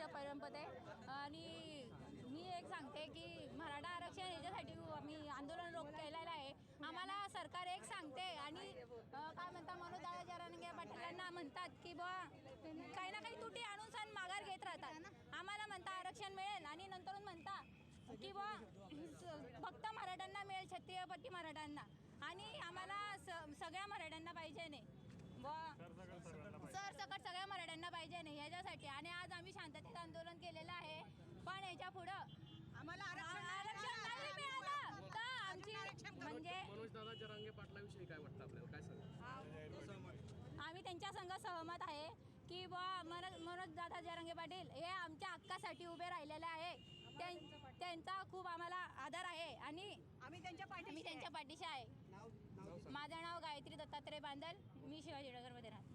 वरिष्ठ परमपद आहे. आणि मी एक सांगते की मराठा आरक्षण याच्यासाठी आम्ही आंदोलन रोख केलेलं आहे. आम्हाला सरकार एक सांगते आणि काय म्हणता मनोज दादा पाटीलांना म्हणतात की बुवा काही ना काही तुटी आणून सण माघार घेत राहतात. आम्हाला म्हणता आरक्षण मिळेल आणि नंतरून म्हणता की स- फक्त मराठ्यांना मिळेल छत्तीयपट्टी मराठ्यांना. आणि आम्हाला स- सगळ्या मराठ्यांना पाहिजे नाही. बुवा. सर सकट सगळ्या मराठ्यांना पाहिजे नाही ह्याच्यासाठी आणि आज आम्ही शांततेत आंदोलन केलेलं आहे पण याच्या पुढं आम्हाला आरक्षण नाही मिळालं तर आमची म्हणजे मनोज दादा जरांगे पाटलाविषयी काय वाटतं आपल्याला? काय सांगा आम्ही त्यांच्या संघ सहमत आहे की बुवा मनोज मनोज दादा जरांगे पाटील हे आमच्या हक्कासाठी उभे राहिलेले आहे त्यां- त्यांचा खूप आम्हाला आदर आहे आणि आम्ही त्यांच्या मी पाठीशी त्यांच्या पाठीशी आहे. माझं नाव गायत्री दत्तात्रय बांदल. मी शिवाजीनगरमध्ये राहते.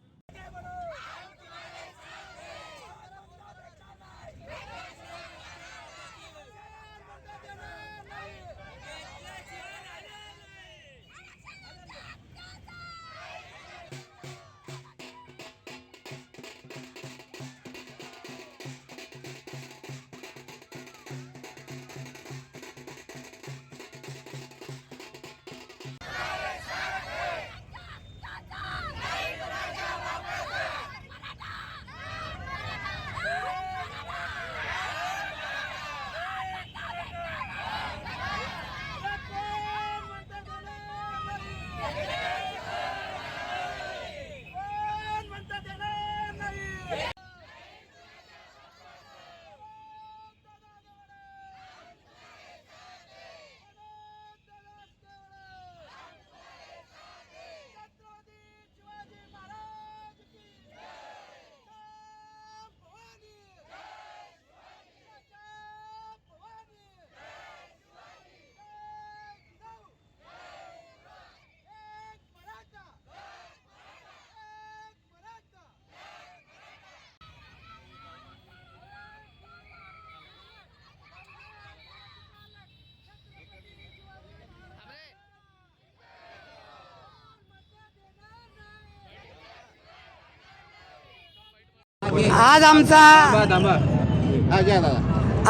आज आमचा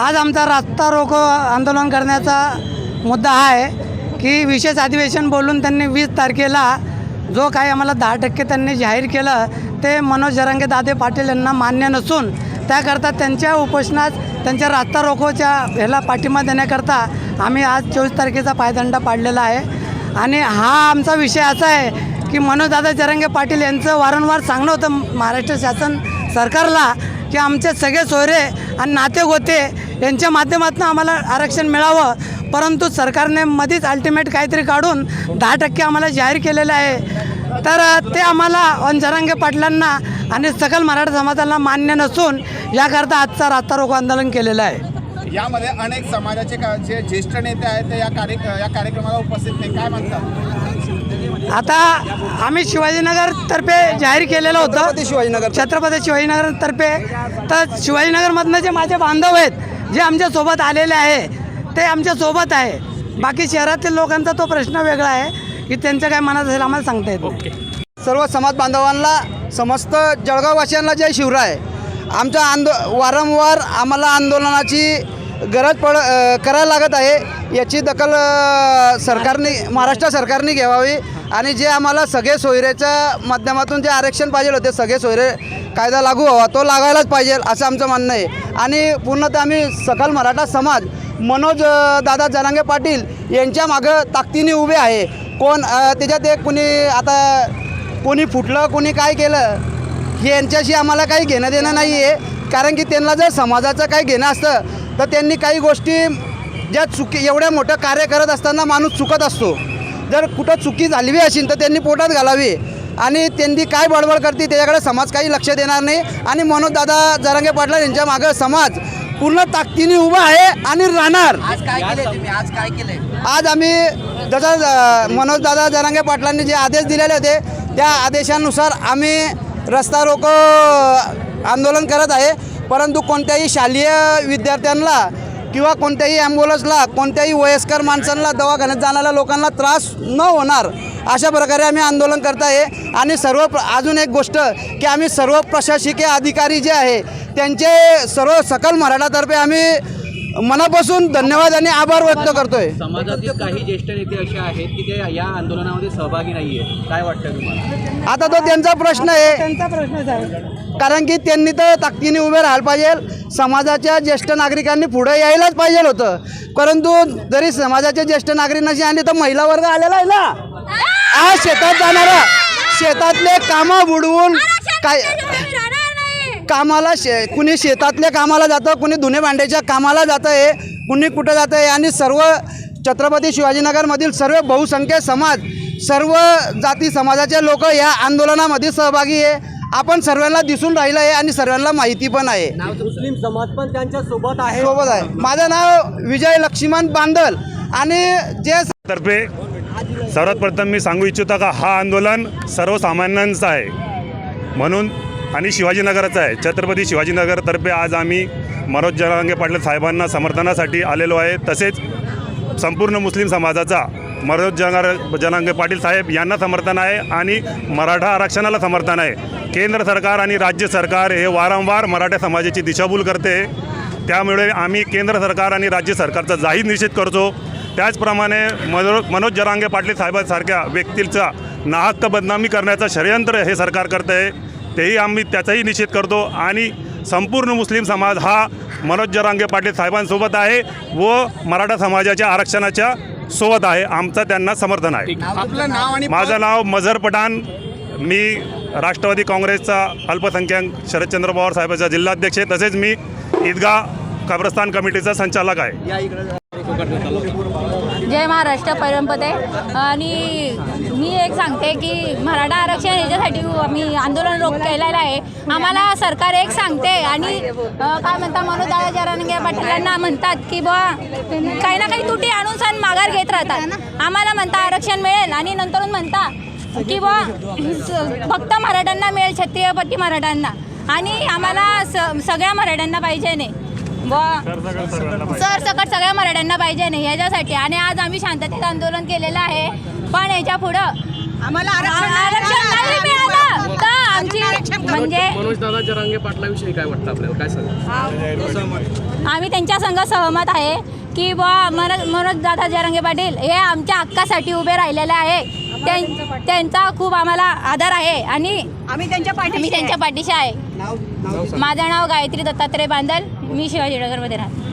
आज आमचा रास्ता रोको आंदोलन करण्याचा मुद्दा हा आहे की विशेष अधिवेशन बोलून त्यांनी वीस तारखेला जो काही आम्हाला दहा टक्के त्यांनी जाहीर केलं ते मनोज जरांगे दादे पाटील यांना मान्य नसून त्याकरता त्यांच्या उपोषणात त्यांच्या रास्ता रोकोच्या ह्याला पाठिंबा देण्याकरता आम्ही आज चोवीस तारखेचा पायदंड पाडलेला आहे. आणि हा आमचा विषय असा आहे की मनोजदादा जरांगे पाटील यांचं वारंवार सांगणं होतं महाराष्ट्र शासन सरकारला की आमचे सगळे सोयरे आणि नाते गोते यांच्या माध्यमातून आम्हाला आरक्षण मिळावं. परंतु सरकारने मध्येच अल्टिमेट काहीतरी काढून दहा टक्के आम्हाला जाहीर केलेलं आहे. तर ते आम्हाला वंजरांगे पाटलांना आणि सकल मराठा समाजाला मान्य नसून याकरता आजचा रास्ता रोको आंदोलन केलेलं आहे. यामध्ये अनेक समाजाचे का जे ज्येष्ठ नेते आहेत ते या कार्य या कार्यक्रमाला उपस्थित नाही. काय म्हणतात? आता आम्ही शिवाजीनगर तर्फे जाहीर केलेलं होतं. शिवाजीनगर. छत्रपती शिवाजीनगर तर्फे. तर शिवाजीनगरमधनं जे माझे बांधव आहेत जे आमच्यासोबत आलेले आहे ते आमच्यासोबत आहे. बाकी शहरातील लोकांचा तो प्रश्न वेगळा आहे की त्यांचं काय मनात असेल आम्हाला सांगता येत नाही. सर्व समाज बांधवांना समस्त जळगाववासियांना जय शिवराय. आमच्या आंदो वारंवार आम्हाला आंदोलनाची गरज पड करायला लागत आहे. याची दखल सरकारने महाराष्ट्र सरकारने घ्यावी आणि जे आम्हाला सगळे सोयरेच्या माध्यमातून जे आरक्षण पाहिजे होते सगळे सोयरे कायदा लागू व्हावा. तो लागायलाच पाहिजे असं आमचं म्हणणं आहे. आणि पूर्णतः आम्ही सकल मराठा समाज मनोज दादा जनांगे पाटील यांच्या मागं ताकदीने उभे आहे. कोण त्याच्यात एक कुणी आता कोणी फुटलं कोणी काय केलं हे यांच्याशी आम्हाला काही घेणं देणं नाही आहे कारण की त्यांना जर समाजाचं काही घेणं असतं तर त्यांनी काही गोष्टी ज्या चुकी एवढ्या मोठं कार्य करत असताना माणूस चुकत असतो. जर कुठं चुकी झाली असेल तर त्यांनी पोटात घालावी. आणि त्यांनी काय बडबड करते त्याच्याकडे समाज काही लक्ष देणार नाही. आणि मनोज दादा जरांगे पाटला यांच्या मागं समाज पूर्ण ताकदीने उभा आहे आणि राहणार. आज काय केले तुम्ही? आज काय केले आज आम्ही जसं मनोजदादा जरांगे पाटलांनी जे आदेश दिलेले होते त्या आदेशानुसार आम्ही रस्ता रोको आंदोलन करत आहे. परंतु कोणत्याही शालेय विद्यार्थ्यांना किंवा कोणत्याही ॲम्ब्युलन्सला कोणत्याही वयस्कर माणसांना दवाखान्यात जाणाऱ्या लोकांना त्रास न होणार अशा प्रकारे आम्ही आंदोलन करत आहे. आणि सर्व प्र अजून एक गोष्ट की आम्ही सर्व प्रशासकीय अधिकारी जे आहे त्यांचे सर्व सकल मराठातर्फे आम्ही मनापासून धन्यवाद आणि आभार व्यक्त करतोय. समाजातील काही ज्येष्ठ नेते असे आहेत की ते या आंदोलनामध्ये सहभागी नाहीये? काय वाटतं तुम्हाला? आता तो त्यांचा प्रश्न आहे. त्यांचा प्रश्नच आहे कारण की त्यांनी तर ताकदीने उभे राहायला पाहिजे. समाजाच्या ज्येष्ठ नागरिकांनी पुढे यायलाच पाहिजे होतं. परंतु जरी समाजाचे ज्येष्ठ नागरिक नसे आले तर महिला वर्ग आलेला आहे ना? आज शेतात जाणारा. शेतातले कामं बुडवून काय कामाला शे कुणी शेतातल्या कामाला जातं कुणी धुणे भांड्याच्या कामाला जातं आहे कुणी कुठं जातं आहे आणि सर्व छत्रपती शिवाजीनगरमधील सर्व बहुसंख्य समाज सर्व जाती समाजाचे लोक या आंदोलनामध्ये सहभागी आहे. आपण सर्वांना दिसून राहिलं आहे आणि सर्वांना माहिती पण आहे. मुस्लिम समाज पण त्यांच्यासोबत आहे. सोबत आहे. माझं नाव विजय लक्ष्मण बांदल आणि जे तर्फे सर्वात प्रथम मी सांगू इच्छितो का हा आंदोलन सर्वसामान्यांचं आहे. म्हणून आणि शिवाजीनगराचं आहे. छत्रपती शिवाजीनगरतर्फे आज आम्ही मनोज जरांगे पाटील साहेबांना समर्थनासाठी आलेलो आहे. तसेच संपूर्ण मुस्लिम समाजाचा मनोज जनार जनांगे पाटील साहेब यांना समर्थन आहे आणि मराठा आरक्षणाला समर्थन आहे. केंद्र सरकार आणि राज्य सरकार हे वारंवार मराठा समाजाची दिशाभूल करते. त्यामुळे आम्ही केंद्र सरकार आणि राज्य सरकारचा जाहीर निषेध करतो. त्याचप्रमाणे मनो मनोज जरांगे पाटील साहेबांसारख्या व्यक्तीचा नाहक्क बदनामी करण्याचं षडयंत्र हे सरकार करतं आहे तेही आम्ही त्याचाही निषेध करतो आणि संपूर्ण मुस्लिम समाज हा मनोज जरांगे पाटील साहेबांसोबत आहे व मराठा समाजाच्या आरक्षणाच्या सोबत आहे. आमचं त्यांना समर्थन आहे. आपलं नाव आणि माझं नाव मझर पठाण. मी राष्ट्रवादी काँग्रेसचा अल्पसंख्याक शरदचंद्र पवार साहेबांचा जिल्हाध्यक्ष आहे. तसेच मी ईदगाह कब्रस्तान कमिटीचा संचालक आहे. जय महाराष्ट्र परमपदे. आणि मी एक सांगते की मराठा आरक्षण याच्यासाठी आम्ही आंदोलन रोख केलेलं आहे. आम्हाला सरकार एक सांगते आणि काय म्हणता मनोज दादा पाटीलांना म्हणतात की बा काही ना काही तुटी आणून सण माघार घेत राहतात. आम्हाला म्हणता आरक्षण मिळेल. आणि नंतरून म्हणता की बा फक्त मराठ्यांना मिळेल छत्रियपती मराठ्यांना. आणि आम्हाला स सगळ्या मराठ्यांना पाहिजे नाही. वा. सर सकट सगळ्या मराठ्यांना पाहिजे नाही ह्याच्यासाठी. आणि आज आम्ही शांततेत आंदोलन केलेलं आहे. पण ह्याच्या पुढं आम्हाला आरक्षण नाही मिळालं. तर आमची म्हणजे मनोज दादा जरांगे पाटलाविषयी काय वाटतं आपल्याला? काय सांगा आम्ही त्यांच्या संघ सहमत आहे की बा मनोज मनोज दादा जरांगे पाटील हे आमच्या हक्कासाठी उभे राहिलेले आहे. त्यां- त्यांचा खूप आम्हाला आदर आहे आणि आम्ही त्यांच्या पाठीशी आहे. माझं नाव गायत्री दत्तात्रय बांदल. मी शिवाजीनगरमध्ये राहते.